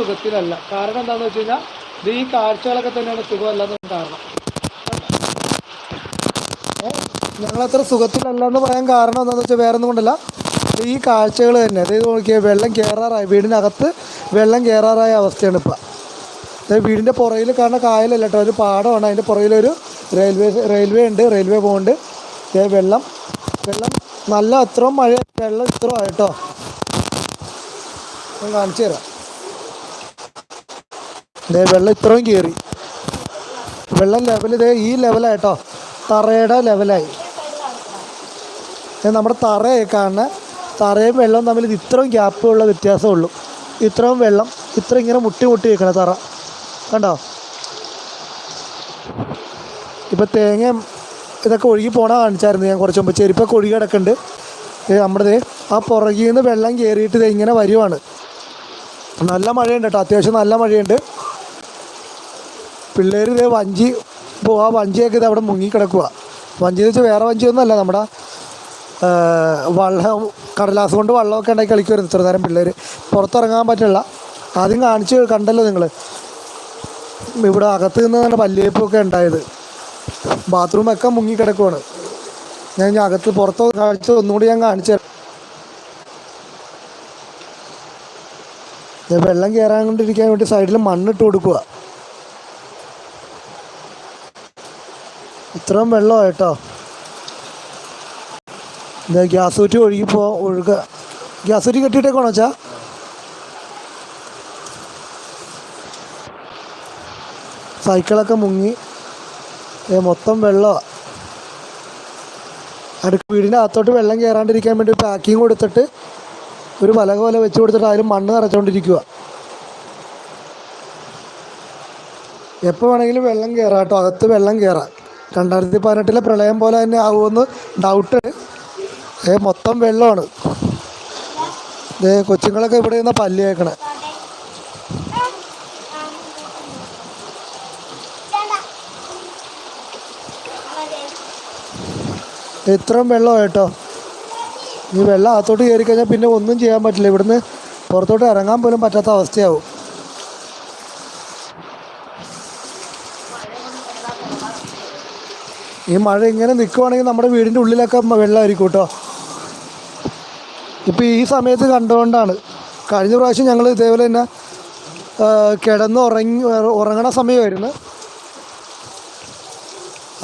സുഖത്തിലല്ല. കാരണം എന്താണെന്ന് വെച്ച് കഴിഞ്ഞാൽ ഇത് ഈ കാഴ്ചകളൊക്കെ തന്നെയാണ് സുഖമല്ലെന്ന് കാരണം. ഞങ്ങളത്ര സുഖത്തിലല്ല എന്ന് പറയാൻ കാരണം എന്താണെന്ന് വെച്ചാൽ വേറെ ഒന്നും കൊണ്ടല്ല. ഈ കാഴ്ചകൾ തന്നെ. അതായത് നോക്കിയാൽ വെള്ളം കയറാറായി വീടിനകത്ത് വെള്ളം കയറാറായ അവസ്ഥയാണ് ഇപ്പം. അതായത് വീടിന്റെ പുറകിൽ കാണുന്ന കായലല്ല കേട്ടോ. ഒരു പാടമാണ്. അതിന്റെ പുറയിലൊരു റെയിൽവേ റെയിൽവേ ഉണ്ട്. റെയിൽവേ പോകുന്നുണ്ട് അതായത് വെള്ളം. വെള്ളം നല്ല അത്രയും മഴ വെള്ളം ഇത്രയും ആയിട്ടോ ഞാൻ കാണിച്ചു തരാം. ദേ വെള്ളം ഇത്രയും കയറി. വെള്ളം ലെവൽ ഇതേ ഈ ലെവലായിട്ടോ തറയുടെ ലെവലായി ഇത് നമ്മുടെ തറയെ കാണുന്ന തറയും വെള്ളവും തമ്മിൽ ഇത് ഇത്രയും ഗ്യാപ്പുള്ള വ്യത്യാസമുള്ളൂ. ഇത്രയും വെള്ളം ഇത്ര ഇങ്ങനെ മുട്ടി മുട്ടി വെക്കണം തറ. കണ്ടോ? ഇപ്പം തേങ്ങ ഇതൊക്കെ ഒഴുകി പോണ കാണിച്ചായിരുന്നു ഞാൻ കുറച്ച് മുമ്പ്. ചെരുപ്പൊക്കെ ഒഴുകി കിടക്കുന്നുണ്ട്. നമ്മുടെ ആ പുറകിൽ നിന്ന് വെള്ളം കയറിയിട്ട് ഇത് ഇങ്ങനെ വരുവാണ്. നല്ല മഴയുണ്ട് കേട്ടോ. അത്യാവശ്യം നല്ല മഴയുണ്ട്. പിള്ളേർ ഇതേ വഞ്ചി ഇപ്പോൾ ആ വഞ്ചിയൊക്കെ ഇത് അവിടെ മുങ്ങിക്കിടക്കുക വഞ്ചി എന്ന് വെച്ചാൽ വേറെ വഞ്ചിയൊന്നുമല്ല നമ്മുടെ വള്ളം കടലാസ് കൊണ്ട് വള്ളമൊക്കെ ഉണ്ടാക്കി കളിക്കുമായിരുന്നു ഇത്ര നേരം പിള്ളേർ പുറത്തിറങ്ങാൻ പറ്റില്ല. ആദ്യം കാണിച്ച് കണ്ടല്ലോ നിങ്ങൾ ഇവിടെ അകത്ത് നിന്ന് പല്ലേപ്പൊക്കെ ഉണ്ടായത്. ബാത്റൂമൊക്കെ മുങ്ങിക്കിടക്കുവാണ്. ഞാൻ അകത്ത് പുറത്ത് കാണിച്ച് ഒന്നുകൂടി ഞാൻ കാണിച്ചു വെള്ളം കയറാൻ കൊണ്ടിരിക്കാൻ വേണ്ടി സൈഡിൽ മണ്ണിട്ട് കൊടുക്കുക ഇത്രയും വെള്ളമായിട്ടോ? ഇത് ഗ്യാസ് കുറ്റി ഒഴുകിപ്പോ ഒഴുക. ഗ്യാസ് കുറ്റി കെട്ടിയിട്ടേക്കാണോ വെച്ചാ സൈക്കിളൊക്കെ മുങ്ങി. മൊത്തം വെള്ളമാണ് അടുക്ക വീടിന്റെ അകത്തോട്ട് വെള്ളം കയറാണ്ടിരിക്കാൻ വേണ്ടി പാക്കിങ് കൊടുത്തിട്ട് ഒരു പലക പോലെ വെച്ച് കൊടുത്തിട്ട് അതിൽ മണ്ണ് നിറച്ചുകൊണ്ടിരിക്കുക എപ്പോൾ വേണമെങ്കിലും വെള്ളം കയറാം കേട്ടോ. അകത്ത് വെള്ളം കയറാം രണ്ടായിരത്തി പതിനെട്ടിലെ പ്രളയം പോലെ തന്നെ ആവുമെന്ന് ഡൗട്ട് ഏ മൊത്തം വെള്ളമാണ്. ദേ കൊച്ചുങ്ങളൊക്കെ ഇവിടെ നിന്ന് പല്ല് ഇത്രയും വെള്ളം കേട്ടോ ഈ വെള്ളം അകത്തോട്ട് കയറി കഴിഞ്ഞാൽ പിന്നെ ഒന്നും ചെയ്യാൻ പറ്റില്ല. ഇവിടുന്ന് പുറത്തോട്ട് ഇറങ്ങാൻ പോലും പറ്റാത്ത അവസ്ഥയാവും. ഈ മഴ ഇങ്ങനെ നിൽക്കുവാണെങ്കിൽ നമ്മുടെ വീടിന്റെ ഉള്ളിലൊക്കെ വെള്ളമായിരിക്കും കേട്ടോ. ഇപ്പോൾ ഈ സമയത്ത് കണ്ടുകൊണ്ടാണ് കഴിഞ്ഞ പ്രാവശ്യം ഞങ്ങൾ ഇതേപോലെ തന്നെ കിടന്ന് ഉറങ്ങി ഉറങ്ങണ സമയമായിരുന്നു.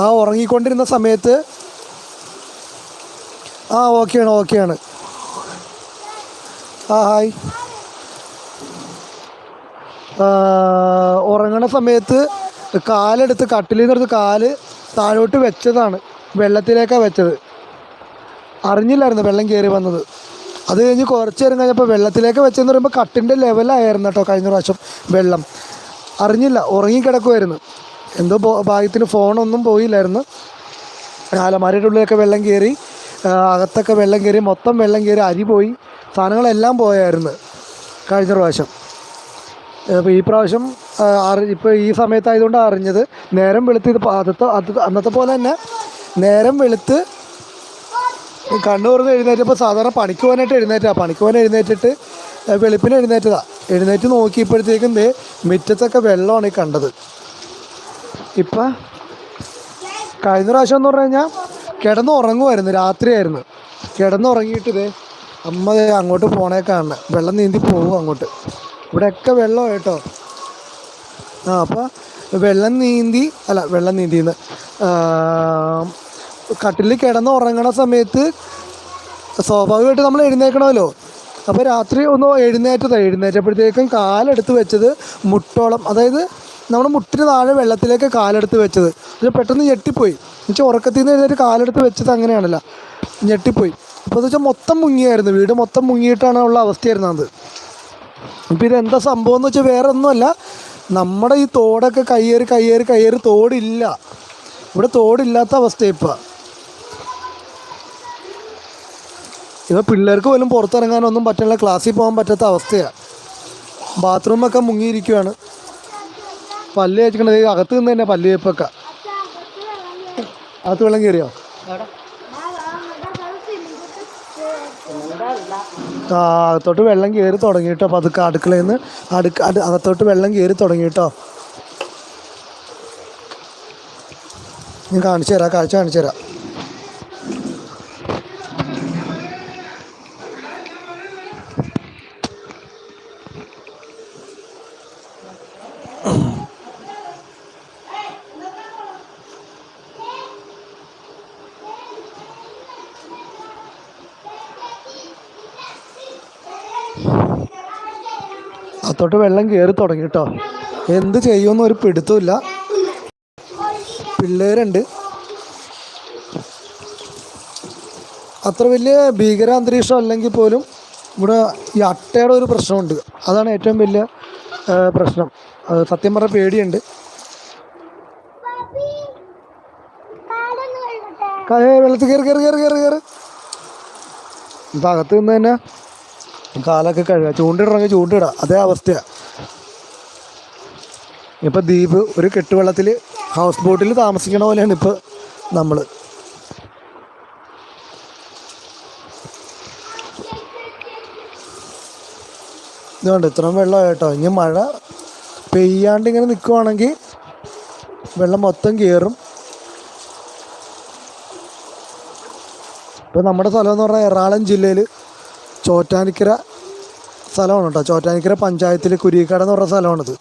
ആ ഉറങ്ങിക്കൊണ്ടിരുന്ന സമയത്ത് ആ ഓക്കെയാണ് ഓക്കെയാണ്. ആ ഹായ്. ഉറങ്ങണ സമയത്ത് കാലെടുത്ത് കട്ടിലിൽ കാൽ താഴോട്ട് വെച്ചതാണ്. വെള്ളത്തിലേക്കാണ് വെച്ചത്. അറിഞ്ഞില്ലായിരുന്നു വെള്ളം കയറി വന്നത്. അത് കഴിഞ്ഞ് കുറച്ച് നേരം കഴിഞ്ഞപ്പോൾ വെള്ളത്തിലേക്ക് വെച്ചെന്ന് പറയുമ്പോൾ കട്ടിന്റെ ലെവലായിരുന്നു കേട്ടോ കഴിഞ്ഞ പ്രാവശ്യം വെള്ളം. അറിഞ്ഞില്ല ഉറങ്ങിക്കിടക്കുമായിരുന്നു എന്തോ ഭാഗ്യത്തിന് ഫോണൊന്നും പോയില്ലായിരുന്നു. അലമാരയുടെ ഉള്ളിലൊക്കെ വെള്ളം കയറി അകത്തൊക്കെ വെള്ളം കയറി മൊത്തം വെള്ളം കയറി അരി പോയി സാധനങ്ങളെല്ലാം പോയായിരുന്നു കഴിഞ്ഞ പ്രാവശ്യം. അപ്പോൾ ഈ പ്രാവശ്യം അറി ഇപ്പോൾ ഈ സമയത്തായതുകൊണ്ട് അറിഞ്ഞത് നേരം വെളുത്ത് ഇത് അതത്തെ അത് അന്നത്തെ പോലെ തന്നെ നേരം വെളുത്ത് കണ്ണു തുറന്ന് എഴുന്നേറ്റപ്പോൾ സാധാരണ പണിക്ക് പോകാനായിട്ട് എഴുന്നേറ്റാണ് പണിക്ക് പോകാൻ എഴുന്നേറ്റിട്ട് വെളുപ്പിന് എഴുന്നേറ്റതാണ് എഴുന്നേറ്റ് നോക്കിയപ്പോഴത്തേക്കും ദേ മുറ്റത്തൊക്കെ വെള്ളമാണ് ഈ കണ്ടത്. ഇപ്പം കഴിഞ്ഞ പ്രാവശ്യം എന്ന് പറഞ്ഞു കഴിഞ്ഞാൽ കിടന്ന് ഉറങ്ങുമായിരുന്നു രാത്രിയായിരുന്നു. കിടന്ന് ഉറങ്ങിയിട്ട് ഇതേ അമ്മ അങ്ങോട്ട് പോണേ വെള്ളം നീന്തി പോകും അങ്ങോട്ട്. ഇവിടെയൊക്കെ വെള്ളം കേട്ടോ. ആ അപ്പോൾ വെള്ളം നീന്തി അല്ല വെള്ളം നീന്തിന്ന്. കട്ടിലിൽ കിടന്ന് ഉറങ്ങണ സമയത്ത് സ്വാഭാവികമായിട്ട് നമ്മൾ എഴുന്നേക്കണമല്ലോ. അപ്പോൾ രാത്രി ഒന്ന് എഴുന്നേറ്റതാണ് എഴുന്നേറ്റപ്പോഴത്തേക്കും കാലെടുത്ത് വെച്ചത് മുട്ടോളം അതായത് നമ്മുടെ മുട്ടിന് താഴെ വെള്ളത്തിലേക്ക് കാലെടുത്ത് വെച്ചത്. അത് പെട്ടെന്ന് ഞെട്ടിപ്പോയി. എന്നുവെച്ചാൽ ഉറക്കത്തിൽ നിന്ന് എഴുന്നേറ്റ് കാലെടുത്ത് വെച്ചത് അങ്ങനെയാണല്ലോ. ഞെട്ടിപ്പോയി. അപ്പോൾ എന്ന് വെച്ചാൽ മൊത്തം മുങ്ങിയായിരുന്നു. വീട് മൊത്തം മുങ്ങിയിട്ടാണ് ഉള്ള അവസ്ഥയായിരുന്നത് ഇപ്പം ഇതെന്താ സംഭവം എന്ന് വെച്ചാൽ വേറെ ഒന്നുമല്ല നമ്മുടെ ഈ തോടൊക്കെ കയ്യേറി കയ്യേറി കയ്യേറി തോടില്ല. ഇവിടെ തോടില്ലാത്ത അവസ്ഥ ഇപ്പം. ഇപ്പം പിള്ളേർക്ക് പോലും പുറത്തിറങ്ങാനൊന്നും പറ്റില്ല ക്ലാസ്സിൽ പോകാൻ പറ്റാത്ത അവസ്ഥയാണ് ബാത്റൂമൊക്കെ മുങ്ങിയിരിക്കുകയാണ് പല്ല് തേച്ചിക്കണത് അകത്ത് നിന്ന് തന്നെ പല്ല് തേപ്പൊക്കെ. അകത്ത് വെള്ളം കയറിയോ? അകത്തോട്ട് വെള്ളം കയറി തുടങ്ങി കേട്ടോ പതുക്കെ അടുക്കളയിൽ നിന്ന് അടുക്ക അകത്തോട്ട് വെള്ളം കയറി തുടങ്ങി കേട്ടോ ഞാൻ കാണിച്ചു തരാം കാഴ്ച കാണിച്ചു തരാം. അകത്തോട്ട് വെള്ളം കയറി തുടങ്ങി കേട്ടോ. എന്ത് ചെയ്യുമെന്ന് ഒരു പിടുത്തമില്ല പിള്ളേരുണ്ട്. അത്ര വലിയ ഭീകരാന്തരീക്ഷം അല്ലെങ്കിൽ പോലും ഇവിടെ ഈ അട്ടയുടെ ഒരു പ്രശ്നമുണ്ട്. അതാണ് ഏറ്റവും വലിയ പ്രശ്നം. സത്യം പറഞ്ഞ പേടിയുണ്ട്. വെള്ളത്തിൽ കയറി കയറി കയറി കയറി കയറി ഇപ്പം അകത്ത് നിന്ന് തന്നെ കാലൊക്കെ കഴുകുക ചൂണ്ടിടണമെങ്കിൽ ചൂണ്ടിടുക അതേ അവസ്ഥയാണ് ഇപ്പം ദ്വീപ് ഒരു കെട്ടുവെള്ളത്തിൽ ഹൗസ് ബോട്ടിൽ താമസിക്കണ പോലെയാണ് ഇപ്പോൾ നമ്മൾ ഇതുകൊണ്ട് ഇത്രയും വെള്ളം കേട്ടോ? ഇനി മഴ പെയ്യാണ്ട് ഇങ്ങനെ നിൽക്കുവാണെങ്കിൽ വെള്ളം മൊത്തം കയറും ഇപ്പോൾ നമ്മുടെ സ്ഥലം എന്ന് പറഞ്ഞാൽ എറണാകുളം ജില്ലയിൽ ചോറ്റാനിക്കര സ്ഥലമാണ് കേട്ടോ. ചോറ്റാനിക്കര പഞ്ചായത്തിൽ കുരിക്കാട് എന്ന് പറഞ്ഞ സ്ഥലമാണിത്.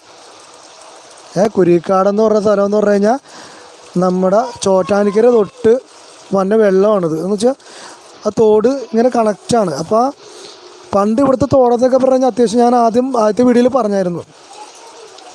ഏ കുരിക്കാട് എന്ന് പറഞ്ഞ സ്ഥലം എന്ന് പറഞ്ഞു കഴിഞ്ഞാൽ നമ്മുടെ ചോറ്റാനിക്കര തൊട്ട് വന്ന വെള്ളമാണിത്. എന്ന് വെച്ചാൽ ആ തോട് ഇങ്ങനെ കണക്റ്റാണ് അപ്പോൾ പണ്ട് ഇവിടുത്തെ തോടെന്നൊക്കെ പറഞ്ഞാൽ അത്യാവശ്യം ഞാൻ ആദ്യം ആദ്യത്തെ വീഡിയോയിൽ പറഞ്ഞായിരുന്നു.